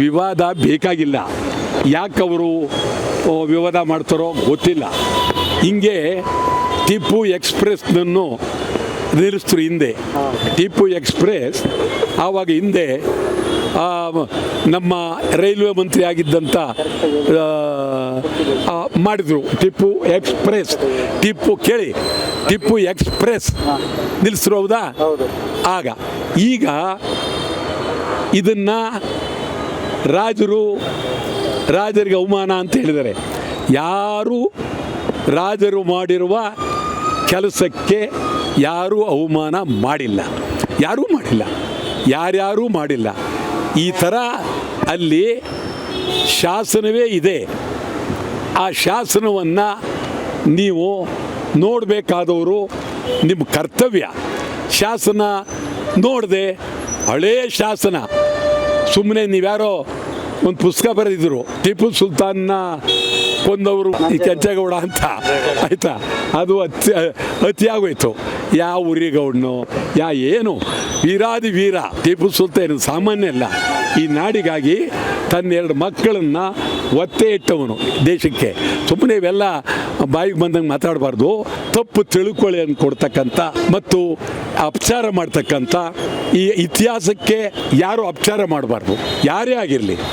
ವಿವಾದ ಬೇಕಾಗಿಲ್ಲ. ಯಾಕವರು ಅವರು ವಿವಾದ ಮಾಡ್ತಾರೋ ಗೊತ್ತಿಲ್ಲ. ಹಿಂಗೆ ಟಿಪ್ಪು ಎಕ್ಸ್ಪ್ರೆಸ್ನನ್ನು ನಿಲ್ಲಿಸ್ತರು ಹಿಂದೆ. ಟಿಪ್ಪು ಎಕ್ಸ್ಪ್ರೆಸ್ ಆವಾಗ ಹಿಂದೆ ನಮ್ಮ ರೈಲ್ವೆ ಮಂತ್ರಿ ಆಗಿದ್ದಂಥ ಮಾಡಿದ್ರು. ಟಿಪ್ಪು ಎಕ್ಸ್ಪ್ರೆಸ್. ಟಿಪ್ಪು ಕೇಳಿ ಟಿಪ್ಪು ಎಕ್ಸ್ಪ್ರೆಸ್ ನಿಲ್ಲಿಸ್ರು ಹೌದು. ಆಗ ಈಗ ಇದನ್ನ ರಾಜರು ರಾಜರಿಗೆ ಅವಮಾನ ಅಂತ ಹೇಳಿದರೆ ಯಾರು ರಾಜರು ಮಾಡಿರುವ ಕೆಲಸಕ್ಕೆ ಯಾರೂ ಅವಮಾನ ಮಾಡಿಲ್ಲ. ಯಾರೂ ಮಾಡಿಲ್ಲ. ಯಾರ್ಯಾರೂ ಮಾಡಿಲ್ಲ. ಈ ಥರ ಅಲ್ಲಿ ಶಾಸನವೇ ಇದೆ. ಆ ಶಾಸನವನ್ನು ನೀವು ನೋಡಬೇಕಾದವರು ನಿಮ್ಮ ಕರ್ತವ್ಯ. ಶಾಸನ ನೋಡದೆ ಹಳೇ ಶಾಸನ. ಸುಮ್ಮನೆ ನೀವ್ಯಾರೋ ಒಂದು ಪುಸ್ತಕ ಬರೆದಿದ್ರು. ಟಿಪ್ಪು ಸುಲ್ತಾನ್ನ ಕೊಂದವರು ಈ ಕೆಂಚೇಗೌಡ ಅಂತ. ಆಯ್ತಾ? ಅದು ಅತಿ ಅತಿಯಾಗೋಯ್ತು. ಯಾವ ಉರಿಗೌಡನು ಯಾ ಏನು? ವೀರಾದಿ ವೀರ. ಟಿಪ್ಪು ಸುಲ್ತಾನ್ ಸಾಮಾನ್ಯ ಅಲ್ಲ. ಈ ನಾಡಿಗಾಗಿ ತನ್ನೆರಡು ಮಕ್ಕಳನ್ನು ಒತ್ತೆ ಇಟ್ಟವನು ದೇಶಕ್ಕೆ. ಸುಮ್ಮನೆ ಇವೆಲ್ಲ ಬಾಯಿಗೆ ಬಂದಂಗೆ ಮಾತಾಡಬಾರ್ದು. ತಪ್ಪು ತಿಳ್ಕೊಳ್ಳಿ ಕೊಡ್ತಕ್ಕಂಥ ಮತ್ತು ಅಪಚಾರ ಮಾಡ್ತಕ್ಕಂಥ ಈ ಇತಿಹಾಸಕ್ಕೆ ಯಾರು ಅಪಚಾರ ಮಾಡಬಾರ್ದು. ಯಾರೇ ಆಗಿರಲಿ.